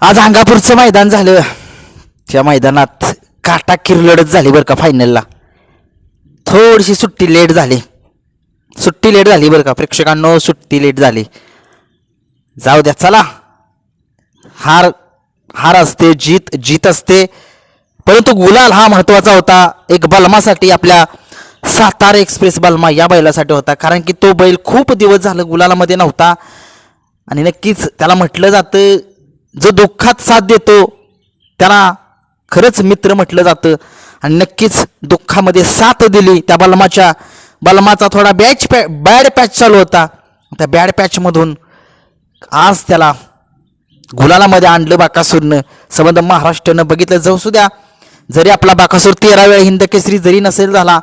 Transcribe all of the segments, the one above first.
आज अंगापूरचं मैदान झालं. त्या मैदानात काटा किरलडच झाली बरं का फायनलला थोडीशी सुट्टी लेट झाली. सुट्टी लेट झाली बरं का प्रेक्षकांनो सुट्टी लेट झाली. जाऊ द्या चला. हार हार असते जीत जीत असते. परंतु गुलाल हा महत्त्वाचा होता. एक बलमासाठी आपल्या सातारा एक्सप्रेस बलमा या बैलासाठी होता. कारण की तो बैल खूप दिवस झालं गुलालामध्ये नव्हता. आणि नक्कीच त्याला म्हटलं जातं जो दुःखात साथ देतो त्याला खरंच मित्र म्हटलं जातं. आणि नक्कीच दुःखामध्ये साथ दिली. त्या बलमाच्या बलमाचा थोडा बॅच पॅ बॅड पॅच चालू होता. त्या बॅड पॅचमधून आज त्याला गुलालामध्ये आणलं बाकासूरनं. संबंध महाराष्ट्रानं बघितलं जाऊ सुद्या जरी आपला बाकासूर तेरा वेळा हिंद केसरी जरी नसेल झाला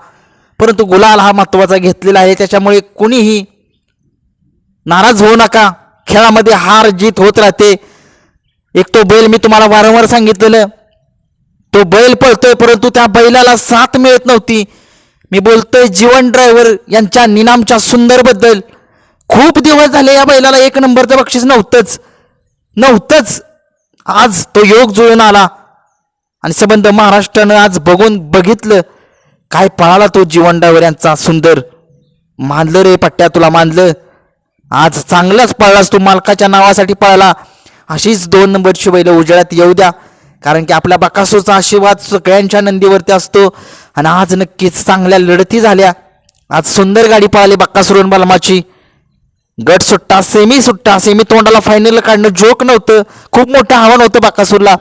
परंतु गुलाल हा महत्त्वाचा घेतलेला आहे. त्याच्यामुळे कुणीही नाराज होऊ नका. खेळामध्ये हार जीत होत राहते. एक तो बैल मी तुम्हाला वारंवार सांगितलेलं. तो बैल पळतोय परंतु त्या बैलाला साथ मिळत नव्हती. मी बोलतोय जीवन ड्रायव्हर यांच्या निनामच्या सुंदरबद्दल खूप दिवस झाले या बैलाला एक नंबरचं बक्षीस नव्हतंच. नव्हतंच. आज तो योग जुळून आला. आणि संबंध महाराष्ट्रानं आज बघून बघितलं. काय पळाला तो जीवन ड्रायव्हर यांचा सुंदर. मानलं रे पट्ट्या तुला मानलं. आज चांगलाच पळलास तू मालकाच्या नावासाठी पळाला. अशीच दोन नंबरची बैल उजेडात येऊ द्या. कारण की आपल्या बकासूरचा आशीर्वाद सगळ्यांच्या नंदीवरती असतो. आणि आज नक्कीच चांगल्या लढती झाल्या. आज सुंदर गाडी पळाली बक्कासुरून बलमाची. गट सुट्टा सेमी सुट्टा सेमी तोंडाला फायनल काढणं जोक नव्हतं. खूप मोठं आव्हान होतं बाकासूरला.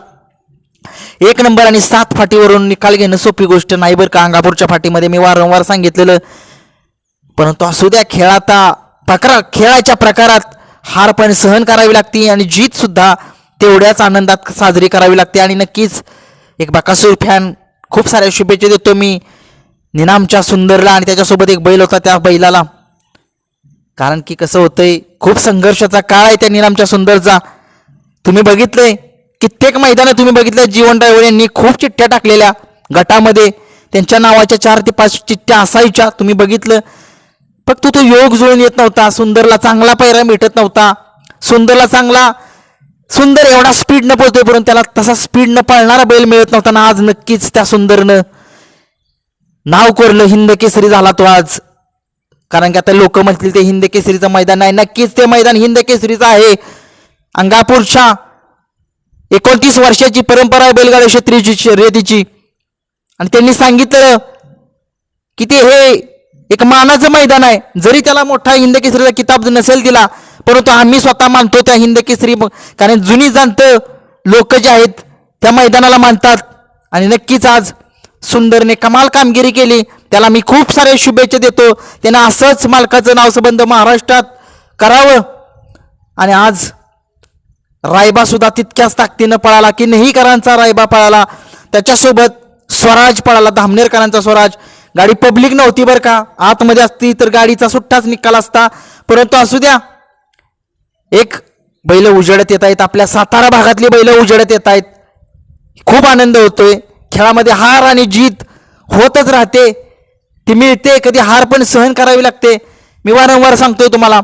एक नंबर आणि सात फाटीवरून निकाल घेणं सोपी गोष्ट नाही बरं का? अंगापूरच्या फाटीमध्ये मी वारंवार सांगितलेलं. परंतु असू द्या खेळाता प्रकार खेळाच्या प्रकारात हार पण सहन करावी लागते आणि जीत सुद्धा तेवढ्याच आनंदात साजरी करावी लागते. आणि नक्कीच एक बकासूर फॅन खूप साऱ्या शुभेच्छा देतो मी. निनामच्या सुंदरला आणि त्याच्यासोबत एक बैल होता त्या बैलाला. कारण की कसं होतंय खूप संघर्षाचा काळ आहे त्या निनामच्या सुंदरचा. तुम्ही बघितलंय कित्येक मैदानं तुम्ही बघितलं जीवन ड्रायव्हर यांनी खूप चिठ्ठ्या टाकलेल्या गटामध्ये. त्यांच्या नावाच्या चार ते पाच चिठ्ठ्या असायच्या तुम्ही बघितलं. फक्त तो योग जुळून येत नव्हता सुंदरला चांगला पैरा भेटत नव्हता. सुंदरला चांगला सुंदर एवढा स्पीड न पळतोय परंतु त्याला तसा स्पीड न पळणारा बैल मिळत नव्हता ना आज नक्कीच त्या सुंदरनं नाव कोरलं हिंद केसरी झाला तो आज. कारण की आता लोक म्हणतील ते हिंद केसरीचं मैदान आहे. नक्कीच ते मैदान हिंद केसरीचं आहे. अंगापूरच्या एकोणतीस वर्षाची परंपरा आहे बैलगाडी क्षेत्रीची शर्यतीची. आणि त्यांनी सांगितलं की ते हे एक मानाचं मैदान आहे. जरी त्याला मोठा हिंद केसरीचा किताब नसेल दिला परंतु आम्ही स्वतः मानतो त्या हिंद केसरी कारण जुनी जाणत लोक जे आहेत त्या मैदानाला मानतात. आणि नक्कीच आज सुंदरने कमाल कामगिरी केली. त्याला मी खूप सारे शुभेच्छा देतो. त्यानं असंच मालकाचं नाव संबंध महाराष्ट्रात करावं. आणि आज रायबा सुद्धा तितक्याच ताकदीनं पळाला की नेहीकरांचा रायबा पळाला. त्याच्यासोबत स्वराज पळाला धामनेरकरांचा स्वराज. गाडी पब्लिक नव्हती बरं का. आतमध्ये असती तर गाडीचा सुट्टाच निकाल असता. परंतु असू द्या. एक बैल उजेडत येत आहेत. आपल्या सातारा भागातली बैल उजेडत येत आहेत. खूप आनंद होतोय. खेळामध्ये हार आणि जीत होतच राहते. ती मिळते कधी हार पण सहन करावी लागते. मी वारंवार सांगतोय तुम्हाला.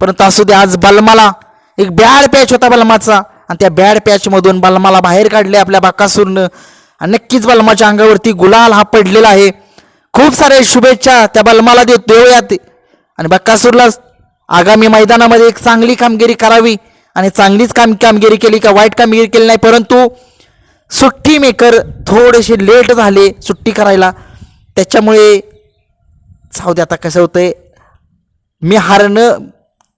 परंतु असू द्या आज बलमाला एक बॅड पॅच होता बलमाचा. आणि त्या बॅड पॅचमधून बलमाला बाहेर काढले आपल्या बाकासूरनं. आणि नक्कीच बलमाच्या अंगावरती गुलाल हा पडलेला आहे. खूप सारे शुभेच्छा त्या बलमाला देऊ देऊयात. आणि बक्कासूरला आगामी मैदानामध्ये एक चांगली कामगिरी करावी आणि चांगलीच काम कामगिरी केली का वाईट कामगिरी केली नाही परंतु सुट्टी मेकर थोडेसे लेट झाले सुट्टी करायला. त्याच्यामुळे जाऊ दे आता कसं होतंय. मी हारणं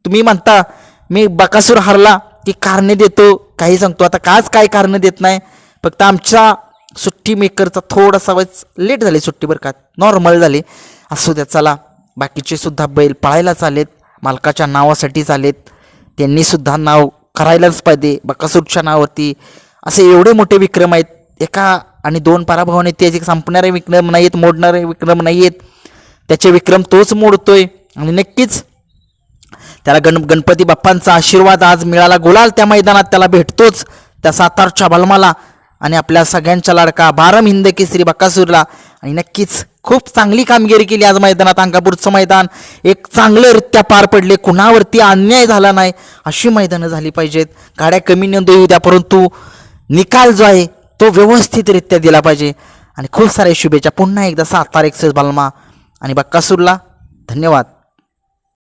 तुम्ही म्हणता मी बकासूर हारला की कारणे देतो काही सांगतो. आता काच काय कारणं देत नाही. फक्त आमच्या सुट्टी मेकरचा थोडासा वेळेस लेट झाली सुट्टी बरं का. नॉर्मल झाली. असू द्या चला. बाकीचे सुद्धा बैल पळायला चालेत मालकाच्या नावासाठी चालेत त्यांनी सुद्धा नाव करायलाच पाहिजे. बकासूरच्या नावावरती. असे एवढे मोठे विक्रम आहेत. एका आणि दोन पराभवाने त्याचे संपणारे विक्रम नाही आहेत मोडणारे विक्रम नाही आहेत त्याचे विक्रम तोच मोडतोय. आणि नक्कीच त्याला गण गणपती बाप्पांचा आशीर्वाद आज मिळाला. गुलाल त्या मैदानात त्याला भेटतोच. त्या सातारच्या बलमाला आणि आपल्या सगळ्यांच्या लाडका बारम हिंद केसरी बक्कासूरला आणि नक्कीच खूप चांगली कामगिरी केली आज मैदानात अंगापूरचं मैदान. एक चांगलंरित्या पार पडले कुणावरती अन्याय झाला नाही अशी मैदानं झाली पाहिजेत. गाड्या कमी नोंद येऊ द्या परंतु निकाल जो आहे तो व्यवस्थितरित्या दिला पाहिजे. आणि खूप साऱ्या शुभेच्छा. पुन्हा एकदा सातार एक्सेस बालमा आणि बक्कासूरला धन्यवाद.